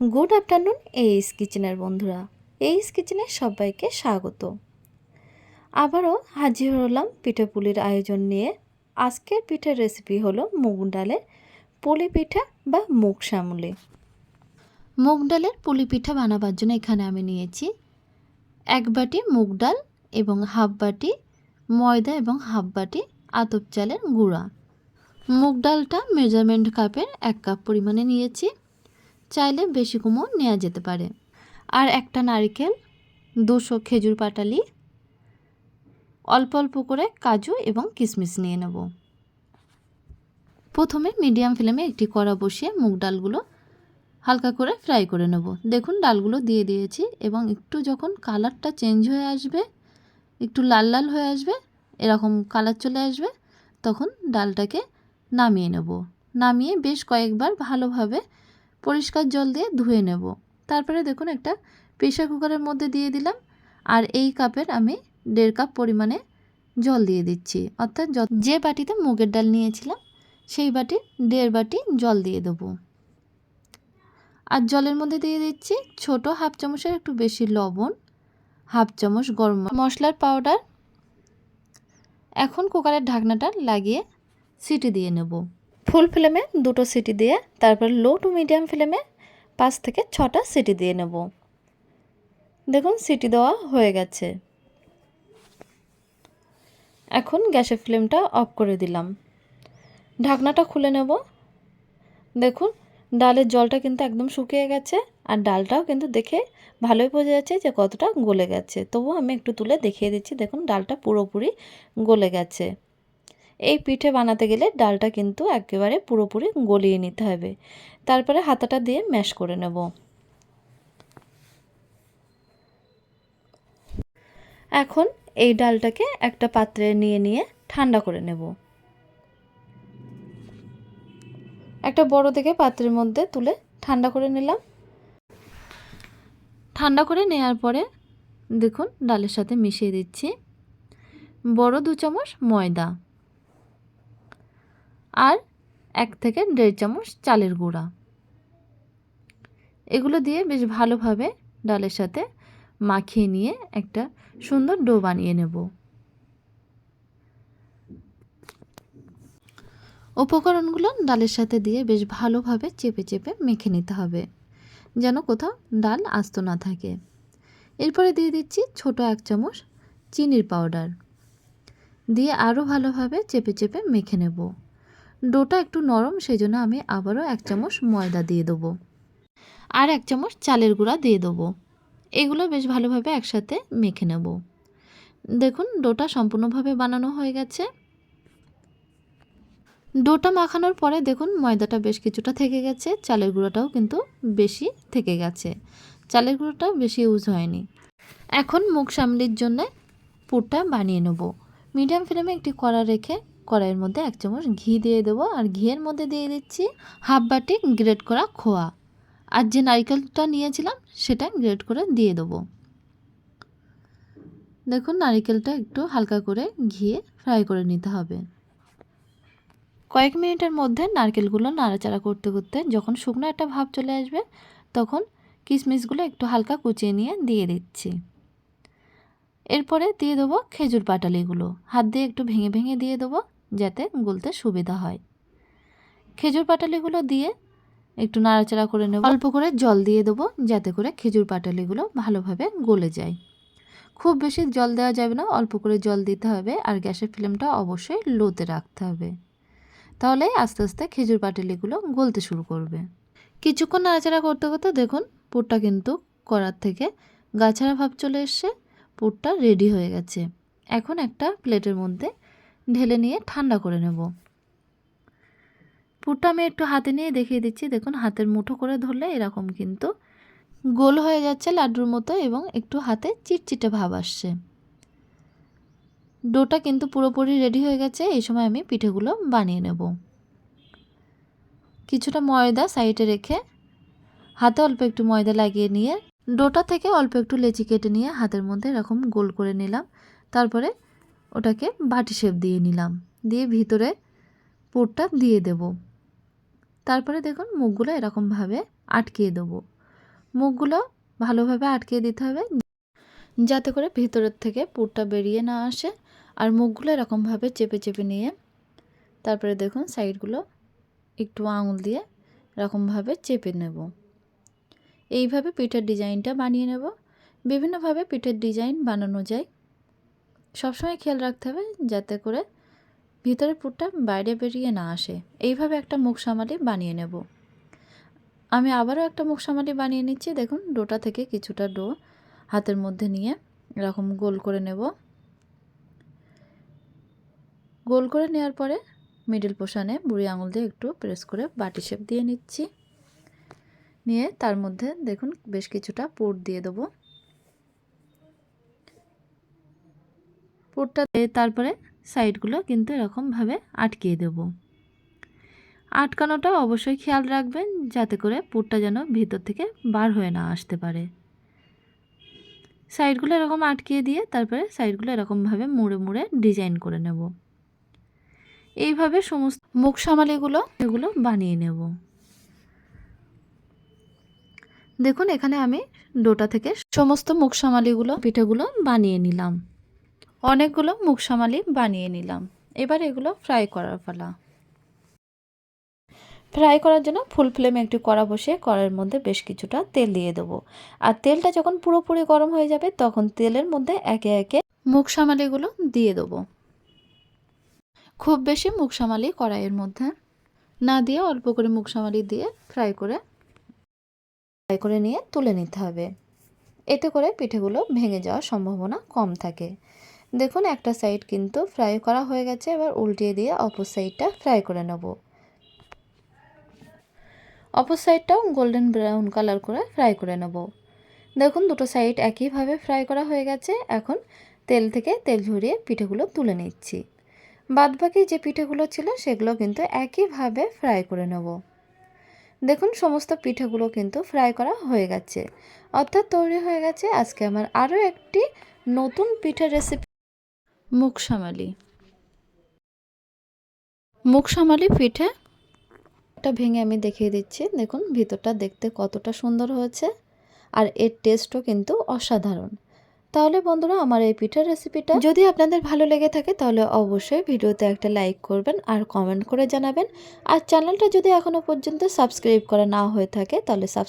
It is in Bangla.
গুড আফটারনুন এইস কিচেনের বন্ধুরা। এইস কিচেনে সবাইকে স্বাগত। আবারও হাজির হলাম পিঠে পুলির আয়োজন নিয়ে। আজকের পিঠের রেসিপি হলো মুগ ডালের পুলি পিঠা বা মুগ শ্যামলি। মুগ ডালের পুলি পিঠা বানাবার জন্য এখানে আমি নিয়েছি এক বাটি মুগ ডাল এবং হাফ বাটি ময়দা এবং হাফ বাটি আতপ চালের গুঁড়া। মুগ ডালটা মেজারমেন্ট কাপের এক কাপ পরিমাণে নিয়েছি। চাইলে বেশি কমও নেওয়া যেতে পারে। আর একটা নারকেল, দুশো খেজুর পাটালি, অল্প অল্প করে কাজু এবং কিশমিশ নিয়ে নেব। প্রথমে মিডিয়াম ফ্লেমে একটি কড়া বসিয়ে মুগ ডালগুলো হালকা করে ফ্রাই করে নেব। দেখুন, ডালগুলো দিয়ে দিয়েছি এবং একটু যখন কালারটা চেঞ্জ হয়ে আসবে, একটু লাল লাল হয়ে আসবে, এরকম কালার চলে আসবে, তখন ডালটাকে নামিয়ে নেব। নামিয়ে বেশ কয়েকবার ভালোভাবে পরিষ্কার জল দিয়ে ধুয়ে নেব। তারপরে দেখুন একটা প্রেশার কুকারের মধ্যে দিয়ে দিলাম। আর এই কাপের আমি দেড় কাপ পরিমাণে জল দিয়ে দিচ্ছি। অর্থাৎ যে বাটিতে মুগের ডাল নিয়েছিলাম, সেই বাটি দেড় বাটি জল দিয়ে দেবো। আর জলের মধ্যে দিয়ে দিচ্ছি ছোট হাফ চামচের একটু বেশি লবণ হাফ চামচ গরম মশলার পাউডার এখন কুকারের ঢাকনাটা লাগিয়ে সিটি দিয়ে নেব। ফুল ফ্লেমে দুটো সিটি দিয়ে, তারপর লো টু মিডিয়াম ফ্লেমে পাঁচ থেকে ছটা সিটি দিয়ে নেব। দেখুন, সিটি দেওয়া হয়ে গেছে। এখন গ্যাসের ফ্লেমটা অফ করে দিলাম। ঢাকনাটা খুলে নেব। দেখুন, ডালের জলটা কিন্তু একদম শুকিয়ে গেছে, আর ডালটাও কিন্তু দেখে ভালোই বোঝা যাচ্ছে যে কতটা গলে গেছে। তবুও আমি একটু তুলে দেখিয়ে দিচ্ছি। দেখুন, ডালটা পুরোপুরি গলে গেছে। এই পিঠে বানাতে গেলে ডালটা কিন্তু একেবারে পুরোপুরি গলিয়ে নিতে হবে। তারপরে হাতাটা দিয়ে ম্যাশ করে নেব। এখন এই ডালটাকে একটা পাত্রে নিয়ে নিয়ে ঠান্ডা করে নেব। একটা বড় থেকে পাত্রের মধ্যে তুলে ঠান্ডা করে নিলাম। ঠান্ডা করে নেওয়ার পরে দেখুন, ডালের সাথে মিশিয়ে দিচ্ছি। বড় দু চামচ ময়দা। আর এক থেকে দেড় চামচ চালের গুঁড়া। এগুলো দিয়ে বেশ ভালোভাবে ডালের সাথে মাখিয়ে নিয়ে একটা সুন্দর ডো বানিয়ে নেব। উপকরণগুলো ডালের সাথে দিয়ে বেশ ভালোভাবে চেপে চেপে মেখে নিতে হবে, যেন কোথাও ডাল আস্ত না থাকে। এরপরে দিয়ে দিচ্ছি ছোট এক চামচ চিনির পাউডার। দিয়ে আরও ভালোভাবে চেপে চেপে মেখে নেব। ডোটা একটু নরম সেই জন্য আমি আবারও এক চামচ ময়দা দিয়ে দেবো। আর এক চামচ চালের গুঁড়া দিয়ে দেবো। এগুলো বেশ ভালোভাবে একসাথে মেখে নেব। দেখুন, ডোটা সম্পূর্ণভাবে বানানো হয়ে গেছে। ডোটা মাখানোর পরে দেখুন, ময়দাটা বেশ কিছুটা থেকে গেছে। চালের গুঁড়োটাও কিন্তু বেশি থেকে গেছে। চালের গুঁড়োটাও বেশি ইউজ হয়নি। এখন মুখ সামলির জন্য পুরটা বানিয়ে নেব। মিডিয়াম ফ্লেমে একটি কড়া রেখে কড়াইয়ের মধ্যে এক চামচ ঘি দিয়ে দেবো। আর ঘিয়ের মধ্যে দিয়ে দিচ্ছি হাফ বাটি গ্রেট করা খোয়া। আর যে নারিকেলটা নিয়েছিলাম, সেটা গ্রেট করে দিয়ে দেবো। দেখুন, নারিকেলটা একটু হালকা করে ঘিয়ে ফ্রাই করে নিতে হবে। কয়েক মিনিটের মধ্যে নারকেলগুলো নাড়াচাড়া করতে করতে যখন শুকনো একটা ভাব চলে আসবে, তখন কিশমিশগুলো একটু হালকা কুচিয়ে নিয়ে দিয়ে দিচ্ছি। এরপরে দিয়ে দেবো খেজুর পাটালিগুলো। হাত দিয়ে একটু ভেঙে ভেঙে দিয়ে দেবো। যাতে গুলতে সুবিধা হয়। খেজুর পাটালিগুলো দিয়ে একটু নাড়াচাড়া করে নেব। অল্প করে জল দিয়ে দেবো, যাতে করে খেজুর পাটালিগুলো ভালোভাবে গলে যায়। খুব বেশি জল দেওয়া যাবে না, অল্প করে জল দিতে হবে আর গ্যাসের ফ্লেমটা অবশ্যই লোতে রাখতে হবে। তাহলে আস্তে আস্তে খেজুর পাটালিগুলো গলতে শুরু করবে। কিছুক্ষণ নাড়াচাড়া করতে করতে দেখুন, পুরটা কিন্তু করার থেকে গাছাড়া ভাব চলে এসছে, পুরটা রেডি হয়ে গেছে। এখন একটা প্লেটের মধ্যে ঢেলে নিয়ে ঠান্ডা করে নেব। পুরটা আমি একটু হাতে নিয়ে দেখিয়ে দিচ্ছি। দেখুন, হাতের মুঠো করে ধরলে এরকম কিন্তু গোল হয়ে যাচ্ছে লাড্ডুর মতো এবং একটু হাতে চিটচিটে ভাব আসছে। ডোটা কিন্তু পুরোপুরি রেডি হয়ে গেছে। এই সময় আমি পিঠেগুলো বানিয়ে নেব। কিছুটা ময়দা সাইডে রেখে হাতে অল্প একটু ময়দা লাগিয়ে নিয়ে ডোটা থেকে অল্প একটু লেচি কেটে নিয়ে হাতের মধ্যে এরকম গোল করে নিলাম। তারপরে ওটাকে বাটি শেপ দিয়ে নিলাম। দিয়ে ভিতরে পুরটা দিয়ে দেব। তারপরে দেখুন, মুখগুলো এরকমভাবে আটকিয়ে দেবো। মুখগুলো ভালোভাবে আটকিয়ে দিতে হবে। যাতে করে ভিতরের থেকে পুরটা বেরিয়ে না আসে। আর মুখগুলো এরকমভাবে চেপে চেপে নিয়ে তারপরে দেখুন, সাইডগুলো একটু আঙুল দিয়ে এরকমভাবে চেপে নেব। এইভাবে পিঠের ডিজাইনটা বানিয়ে নেব। বিভিন্নভাবে পিঠের ডিজাইন বানানো যায়। সবসময় খেয়াল রাখতে হবে যাতে করে ভিতরের পুরটা বাইরে বেরিয়ে না আসে। এইভাবে একটা মুখ সামালি বানিয়ে নেব। আমি আবারও একটা মুখ সামালি বানিয়ে নিচ্ছি। দেখুন, ডোটা থেকে কিছুটা ডো হাতের মধ্যে নিয়ে এরকম গোল করে নেব। গোল করে নেওয়ার পরে মিডল পোশানে বুড়ি আঙুল দিয়ে একটু প্রেস করে বাটি শেপ দিয়ে নিচ্ছি। নিয়ে তার মধ্যে দেখুন, বেশ কিছুটা পুর দিয়ে দেবো। পুরটা তারপরে সাইডগুলো কিন্তু এরকমভাবে আটকিয়ে দেব। আটকানোটা অবশ্যই খেয়াল রাখবেন, যাতে করে পুরটা যেন ভিতর থেকে বার হয়ে না আসতে পারে। সাইডগুলো এরকম আটকিয়ে দিয়ে তারপরে সাইডগুলো এরকমভাবে মুড়ে মুড়ে ডিজাইন করে নেব। এইভাবে সমস্ত মুখ সামালিগুলো এগুলো বানিয়ে নেব। দেখুন, এখানে আমি ডোটা থেকে সমস্ত মুখ সামালিগুলো, পিঠেগুলো বানিয়ে নিলাম। অনেকগুলো মুখ সামালি বানিয়ে নিলাম। এবার এগুলো ফ্রাই করার পালা। ফ্রাই করার জন্য ফুল ফ্লেমে একটু কড়া বসিয়ে কড়াইয়ের মধ্যে বেশ কিছুটা তেল দিয়ে দেবো। আর তেলটা যখন পুরোপুরি গরম হয়ে যাবে, তখন তেলের মধ্যে একে একে মুখ সামালিগুলো দিয়ে দেবো। খুব বেশি মুখ সামালি কড়াইয়ের মধ্যে না দিয়ে অল্প করে মুখ সামালি দিয়ে ফ্রাই করে ফ্রাই করে নিয়ে তুলে নিতে হবে। এতে করে পিঠেগুলো ভেঙে যাওয়ার সম্ভাবনা কম থাকে। দেখুন, একটা সাইড কিন্তু ফ্রাই করা হয়ে গেছে। এবার উল্টিয়ে দিয়ে অপর সাইডটা ফ্রাই করে নেব। অপর সাইডটাও গোল্ডেন ব্রাউন কালার করে ফ্রাই করে নেব। দেখুন, দুটো সাইড একইভাবে ফ্রাই করা হয়ে গেছে। এখন তেল থেকে তেল ঝরিয়ে পিঠেগুলো তুলে নিচ্ছি। বাদবাকি যে পিঠেগুলো ছিল, সেগুলো কিন্তু একইভাবে ফ্রাই করে নেব। দেখুন, সমস্ত পিঠেগুলো কিন্তু ফ্রাই করা হয়ে গেছে। অর্থাৎ তৈরি হয়ে গেছে। আজকে আমার আরও একটি নতুন পিঠের রেসিপি মুখ সামালি মুখ সামালি পিঠে একটা ভেঙে আমি দেখিয়ে দিচ্ছি। দেখুন, ভিতরটা দেখতে কতটা সুন্দর হয়েছে আর এর টেস্টও কিন্তু অসাধারণ। তাহলে বন্ধুরা, আমার এই পিঠার রেসিপিটা যদি আপনাদের ভালো লেগে থাকে, তাহলে অবশ্যই ভিডিওতে একটা লাইক করবেন আর কমেন্ট করে জানাবেন। আর চ্যানেলটা যদি এখনও পর্যন্ত সাবস্ক্রাইব করা না হয়ে থাকে, তাহলে সাবস্ক্রাইব